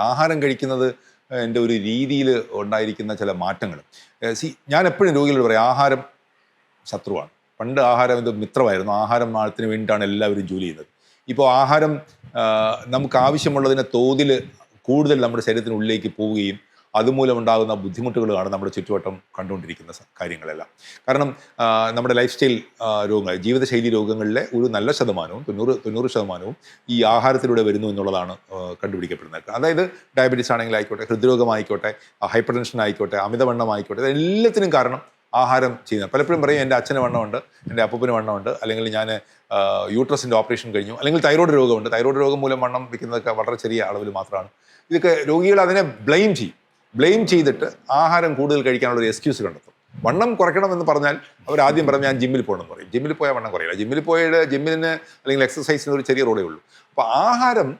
ആഹാരം കഴിക്കുന്നത് എന്റെ ഒരു രീതിയിൽ ഉണ്ടായിരിക്കുന്ന ചില മാറ്റങ്ങൾ. സി ഞാൻ എപ്പോഴും രോഗികളോട് പറയും ആഹാരം ശത്രുവാണ്. പണ്ട് ആഹാരം ഇത് മിത്രമായിരുന്നു. ആഹാരം ആഴത്തിന് വേണ്ടിയിട്ടാണ് എല്ലാവരും ജോലി ചെയ്യുന്നത്. ഇപ്പോൾ ആഹാരം നമുക്ക് ആവശ്യമുള്ളതിന്റെ തോതിൽ കൂടുതൽ നമ്മുടെ ശരീരത്തിനുള്ളിലേക്ക് പോവുകയും അതുമൂലം ഉണ്ടാകുന്ന ബുദ്ധിമുട്ടുകളാണ് നമ്മുടെ ചുറ്റുവട്ടം കണ്ടുകൊണ്ടിരിക്കുന്ന കാര്യങ്ങളെല്ലാം. കാരണം നമ്മുടെ ലൈഫ് സ്റ്റൈൽ രോഗങ്ങൾ ജീവിതശൈലി രോഗങ്ങളിലെ ഒരു നല്ല ശതമാനവും തൊണ്ണൂറ് തൊണ്ണൂറ് ശതമാനവും ഈ ആഹാരത്തിലൂടെ വരുന്നു എന്നുള്ളതാണ് കണ്ടുപിടിക്കപ്പെടുന്നത്. അതായത് ഡയബറ്റീസ് ആണെങ്കിൽ ആയിക്കോട്ടെ ഹൃദ്രോഗമായിക്കോട്ടെ ഹൈപ്പർ ടെൻഷൻ ആയിക്കോട്ടെ അമിതവണ്ണം ആയിക്കോട്ടെ ഇതെല്ലാത്തിനും കാരണം ആഹാരം ചെയ്യുന്നത്. പലപ്പോഴും പറയും എന്റെ അച്ഛന് വണ്ണമുണ്ട് എന്റെ അപ്പൂപ്പിന് വണ്ണമുണ്ട് അല്ലെങ്കിൽ ഞാൻ യൂട്രസിന്റെ ഓപ്പറേഷൻ കഴിഞ്ഞു അല്ലെങ്കിൽ തൈറോയ്ഡ് രോഗമുണ്ട്. തൈറോയ്ഡ് രോഗം മൂലം വണ്ണം വയ്ക്കുന്നതൊക്കെ വളരെ ചെറിയ അളവിൽ മാത്രമാണ്. ഇതൊക്കെ രോഗികൾ അതിനെ ബ്ലെയിം ചെയ്യും. ബ്ലെയിം ചെയ്തിട്ട് ആഹാരം കൂടുതൽ കഴിക്കാനുള്ള ഒരു എക്സ്ക്യൂസ് കണ്ടെത്തും. വണ്ണം കുറയ്ക്കണമെന്ന് പറഞ്ഞാൽ അവർ ആദ്യം പറഞ്ഞ് ഞാൻ ജിമ്മിൽ പോകണം എന്ന് പറയും. ജിമ്മിൽ പോയാൽ വണ്ണം കുറയില്ല. ജിമ്മിൽ പോയത് ജിമ്മിന് അല്ലെങ്കിൽ എക്സസൈസിന് ഒരു ചെറിയ റോളേ ഉള്ളൂ. അപ്പോൾ ആഹാരം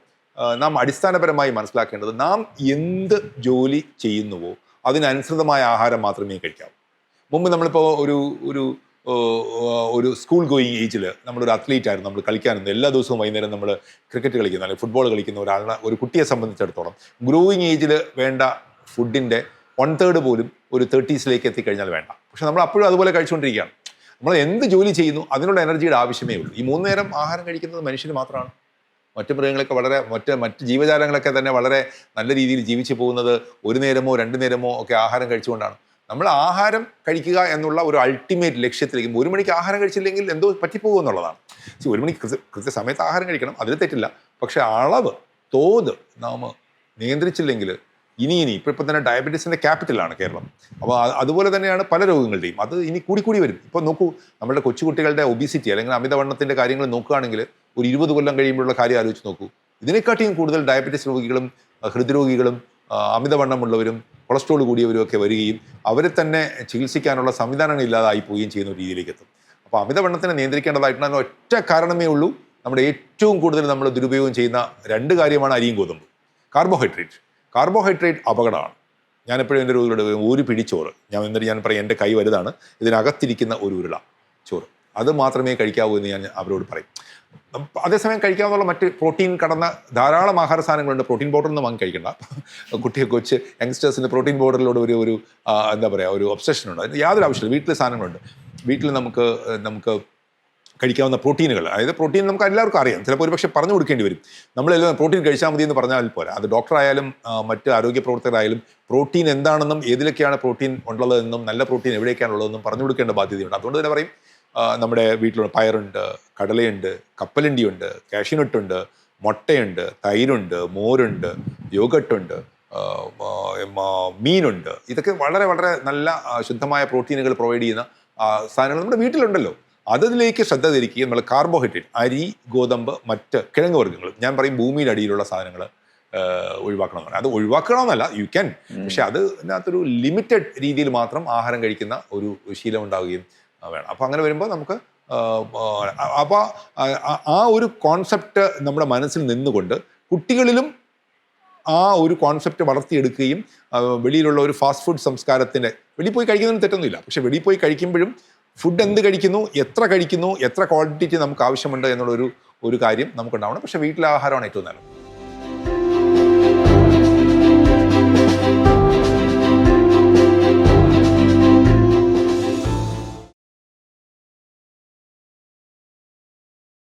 നാം അടിസ്ഥാനപരമായി മനസ്സിലാക്കേണ്ടത് നാം എന്ത് ജോലി ചെയ്യുന്നുവോ അതിനനുസൃതമായ ആഹാരം മാത്രമേ കഴിക്കാവൂ. മുമ്പ് നമ്മളിപ്പോൾ ഒരു ഒരു ഒരു സ്കൂൾ ഗോയിങ് ഏജിൽ നമ്മളൊരു അത്ലീറ്റ് ആയിരുന്നു. നമ്മൾ കളിക്കാനുണ്ട് എല്ലാ ദിവസവും വൈകുന്നേരം നമ്മൾ ക്രിക്കറ്റ് കളിക്കുന്ന അല്ലെങ്കിൽ ഫുട്ബോൾ കളിക്കുന്ന ഒരാളെ ഒരു കുട്ടിയെ സംബന്ധിച്ചിടത്തോളം ഗ്രോയിങ് ഏജിൽ വേണ്ട ഫുഡിന്റെ വൺ തേർഡ് പോലും ഒരു തേർട്ടീസിലേക്ക് എത്തിക്കഴിഞ്ഞാൽ വേണ്ട. പക്ഷെ നമ്മൾ അപ്പോഴും അതുപോലെ കഴിച്ചുകൊണ്ടിരിക്കുകയാണ്. നമ്മൾ എന്ത് ജോലി ചെയ്യുന്നു അതിനുള്ള എനർജിയുടെ ആവശ്യമേ ഉള്ളൂ. ഈ മൂന്ന് നേരം ആഹാരം കഴിക്കുന്നത് മനുഷ്യന് മാത്രമാണ്. മറ്റു മൃഗങ്ങളൊക്കെ വളരെ മറ്റ് മറ്റ് ജീവജാലങ്ങളൊക്കെ തന്നെ വളരെ നല്ല രീതിയിൽ ജീവിച്ചു പോകുന്നത് ഒരു നേരമോ രണ്ട് നേരമോ ഒക്കെ ആഹാരം കഴിച്ചുകൊണ്ടാണ്. നമ്മൾ ആഹാരം കഴിക്കുക എന്നുള്ള ഒരു അൾട്ടിമേറ്റ് ലക്ഷ്യത്തിലേക്ക് ഒരു മണിക്ക് ആഹാരം കഴിച്ചില്ലെങ്കിൽ എന്തോ പറ്റിപ്പോകും എന്നുള്ളതാണ്. ഒരു മണിക്ക് കൃത്യ കൃത്യസമയത്ത് ആഹാരം കഴിക്കണം അതിൽ തെറ്റില്ല. പക്ഷേ അളവ് തോത് നാം നിയന്ത്രിച്ചില്ലെങ്കിൽ ഇനി ഇനി ഇപ്പോൾ ഇപ്പം തന്നെ ഡയബറ്റീസിന്റെ ക്യാപിറ്റലാണ് കേരളം. അപ്പോൾ അതുപോലെ തന്നെയാണ് പല രോഗങ്ങളുടെയും. അത് ഇനി കൂടി കൂടി വരും. ഇപ്പോൾ നോക്കൂ നമ്മുടെ കൊച്ചുകുട്ടികളുടെ ഒബിസിറ്റി അല്ലെങ്കിൽ അമിതവണ്ണത്തിന്റെ കാര്യങ്ങൾ നോക്കുകയാണെങ്കിൽ ഒരു ഇരുപത് കൊല്ലം കഴിയുമ്പോഴുള്ള കാര്യം ആലോചിച്ച് നോക്കൂ. ഇതിനെക്കാട്ടിയും കൂടുതൽ ഡയബറ്റീസ് രോഗികളും ഹൃദ്രോഗികളും അമിതവണ്ണമുള്ളവരും കൊളസ്ട്രോൾ കൂടിയവരും ഒക്കെ വരികയും അവരെ തന്നെ ചികിത്സിക്കാനുള്ള സംവിധാനങ്ങൾ ഇല്ലാതായി പോവുകയും ചെയ്യുന്ന രീതിയിലേക്ക് എത്തും. അപ്പോൾ അമിതവണ്ണത്തിനെ നിയന്ത്രിക്കേണ്ടതായിട്ടുള്ള ഒറ്റ കാരണമേ ഉള്ളൂ. നമ്മുടെ ഏറ്റവും കൂടുതൽ നമ്മൾ ദുരുപയോഗം ചെയ്യുന്ന രണ്ട് കാര്യമാണ് അരിയും ഗോതമ്പ്. കാർബോഹൈഡ്രേറ്റ്. കാർബോഹൈഡ്രേറ്റ് അപകടമാണ്. ഞാനെപ്പോഴും എന്റെ രോഗികളുടെ ഒരു പിടി ചോറ്. ഞാൻ എന്നിട്ട് ഞാൻ പറയും എന്റെ കൈ വലുതാണ്. ഇതിനകത്തിരിക്കുന്ന ഒരു ഉരുള ചോറ്. അത് മാത്രമേ കഴിക്കാവൂ എന്ന് ഞാൻ അവരോട് പറയും. അതേസമയം കഴിക്കാവുന്ന മറ്റ് പ്രോട്ടീൻ കടന്ന ധാരാളം ആഹാര സാധനങ്ങളുണ്ട്. പ്രോട്ടീൻ പൗഡർ ഒന്നും വാങ്ങി കഴിക്കണ്ട. കുട്ടിയെ കൊച്ച് യങ്സ്റ്റേഴ്സിന് പ്രോട്ടീൻ പൗഡറിലൂടെ ഒരു ഒരു എന്താ പറയുക ഒരു അതിന് യാതൊരു ആവശ്യമില്ല. വീട്ടിലെ സാധനങ്ങളുണ്ട്. വീട്ടിൽ നമുക്ക് നമുക്ക് കഴിക്കാവുന്ന പ്രോട്ടീനുകൾ. അതായത് പ്രോട്ടീൻ നമുക്ക് എല്ലാവർക്കും അറിയാം. ചിലപ്പോൾ ഒരുപക്ഷെ പറഞ്ഞു കൊടുക്കേണ്ടി വരും. നമ്മളെല്ലാം പ്രോട്ടീൻ കഴിച്ചാൽ മതി എന്ന് പറഞ്ഞാൽ പോരാ. അത് ഡോക്ടറായാലും മറ്റ് ആരോഗ്യ പ്രവർത്തകരായാലും പ്രോട്ടീൻ എന്താണെന്നും ഏതിലൊക്കെയാണ് പ്രോട്ടീൻ ഉള്ളതെന്നും നല്ല പ്രോട്ടീൻ എവിടെയൊക്കെയാണ് ഉള്ളതെന്നും പറഞ്ഞു കൊടുക്കേണ്ട ബാധ്യതയുണ്ട്. അതുകൊണ്ട് തന്നെ പറയും നമ്മുടെ വീട്ടിലുള്ള പയറുണ്ട് കടലയുണ്ട് കപ്പലണ്ടിയുണ്ട് കാഷ്യൂനട്ടുണ്ട് മുട്ടയുണ്ട് തൈരുണ്ട് മോരുണ്ട് യോഗട്ടുണ്ട് മീനുണ്ട്. ഇതൊക്കെ വളരെ വളരെ നല്ല ശുദ്ധമായ പ്രോട്ടീനുകൾ പ്രൊവൈഡ് ചെയ്യുന്ന സാധനങ്ങൾ നമ്മുടെ വീട്ടിലുണ്ടല്ലോ. അതിലേക്ക് ശ്രദ്ധ തിരിക്കുകയും നമ്മൾ കാർബോഹൈഡ്രേറ്റ് അരി ഗോതമ്പ് മറ്റ് കിഴങ്ങ് വർഗങ്ങൾ ഞാൻ പറയും ഭൂമിയുടെ അടിയിലുള്ള സാധനങ്ങൾ ഒഴിവാക്കണം അത് ഒഴിവാക്കണമെന്നല്ല യു ക്യാൻ പക്ഷെ അത് അതിനകത്തൊരു ലിമിറ്റഡ് രീതിയിൽ മാത്രം ആഹാരം കഴിക്കുന്ന ഒരു ശീലം ഉണ്ടാവുകയും വേണം. അപ്പോൾ അങ്ങനെ വരുമ്പോൾ നമുക്ക് അപ്പോൾ ആ ഒരു കോൺസെപ്റ്റ് നമ്മുടെ മനസ്സിൽ നിന്നുകൊണ്ട് കുട്ടികളിലും ആ ഒരു കോൺസെപ്റ്റ് വളർത്തിയെടുക്കുകയും വെളിയിലുള്ള ഒരു ഫാസ്റ്റ് ഫുഡ് സംസ്കാരത്തിന്റെ വെളിയിൽ പോയി കഴിക്കുന്നതിന് തെറ്റൊന്നുമില്ല. പക്ഷെ വെളിയിൽ പോയി കഴിക്കുമ്പോഴും ഫുഡ് എന്ത് കഴിക്കുന്നു? എത്ര കഴിക്കുന്നു? എത്ര ക്വാണ്ടിറ്റി നമുക്ക് ആവശ്യമുണ്ട് എന്നുള്ളൊരു ഒരു കാര്യം നമുക്കുണ്ടാവണം. പക്ഷേ വീട്ടിലെ ആഹാരമാണ് ഏറ്റവും നല്ലത്.